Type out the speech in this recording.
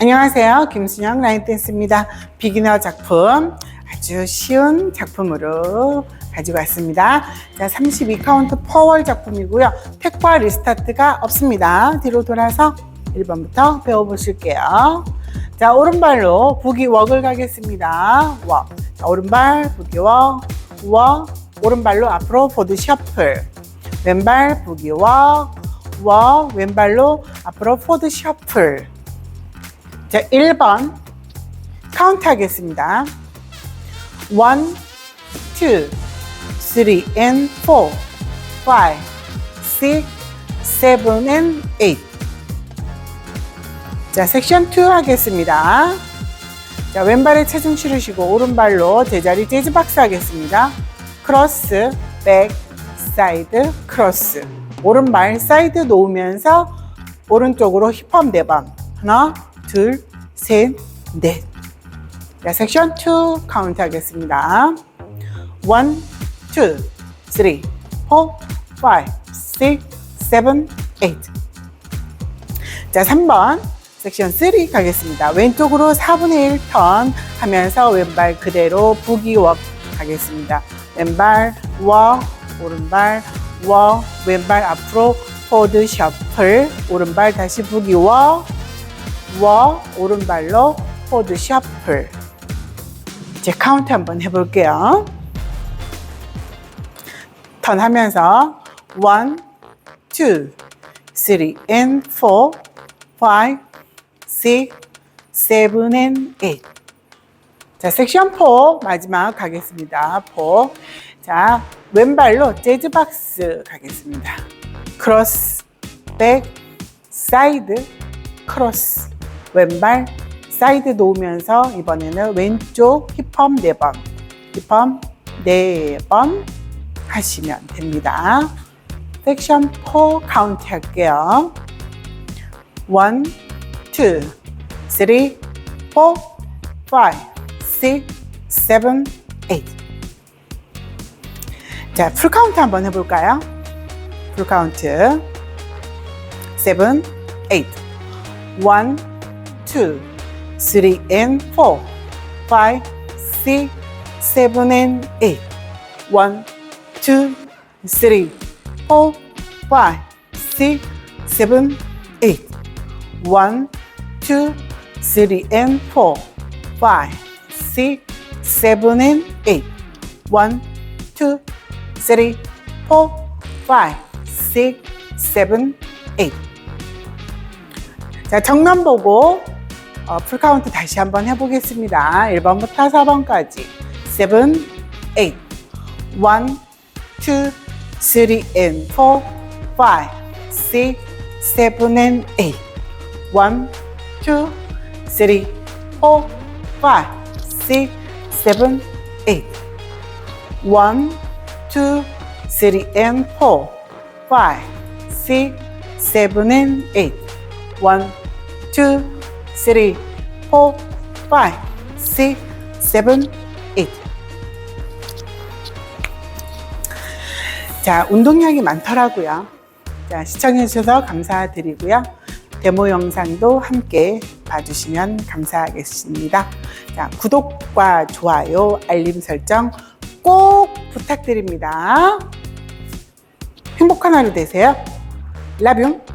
안녕하세요. 김순영 라인댄스입니다. 비기너 작품 아주 쉬운 작품으로 가지고 왔습니다. 자, 32카운트 퍼월 작품이고요. 택과 리스타트가 없습니다. 뒤로 돌아서 1번부터 배워보실게요. 자, 오른발로 부기 웍을 가겠습니다. 웍. 자, 오른발 부기 웍, 웍. 오른발로 앞으로 보드 셔플. 왼발 부기 웍, 웍. 왼발로 앞으로 포드 셔플. 자, 1번 카운트 하겠습니다. 1, 2, 3 and 4, 5, 6, 7 and 8. 자, 섹션 2 하겠습니다. 자, 왼발에 체중 실으시고 오른발로 제자리 재즈 박스 하겠습니다. 크로스, 백, 사이드, 크로스. 오른발 사이드 놓으면서 오른쪽으로 힙합 4번. 하나, 둘, 셋, 넷. 자, 섹션 2 카운트 하겠습니다. 1, 2, 3, 4, 5, 6, 7, 8. 자, 3번 섹션 3 가겠습니다. 왼쪽으로 4분의 1 턴 하면서 왼발 그대로 부기 웍 가겠습니다. 왼발 웍, 오른발 웍, 왼발 앞으로 포드 셔플, 오른발 다시 부기 웍, 워 오른발로 포드 셔플 이제 카운트 한번 해볼게요 턴 하면서 1, 2, 3 and 4 5, 6, 7 and 8 자, 섹션 4 마지막 가겠습니다. 4. 자, 왼발로 재즈박스 가겠습니다. 크로스, 백, 사이드, 크로스. 왼발 사이드 놓으면서 이번에는 왼쪽 힙업 4번, 힙업 4번 하시면 됩니다. 섹션 4 카운트 할게요. 1, 2, 3, 4, 5, 6, 7, 8. 자, 풀 카운트 한번 해볼까요? 풀 카운트. 7, 8. 1, 2, 3 and 4, 5, 6, 7 and 8. 1, 2, 3, 4, 5, 6, 7, 8. 1, 2, 3 and 4, 5, 6, 7 and 8. 1, 2, 3, 4, 5, 6, 7, 8. 자, 정면 보고 어, 풀카운트 다시 한번 해보겠습니다. 1번부터 4번까지. 7, 8. 1, 2, 3 and 4, 5, 6, 7 and 8. 1, 2, 3, 4, 5, 6, 7, 8. 1, 2, 3 and 4, 5, 6, 7 and 8. 1, 2, 3, 4, 5, 6, 7, 8. 자, 운동량이 많더라고요. 자, 시청해주셔서 감사드리고요. 데모 영상도 함께 봐주시면 감사하겠습니다. 자, 구독과 좋아요, 알림 설정 꼭 부탁드립니다. 행복한 하루 되세요. 라뷰.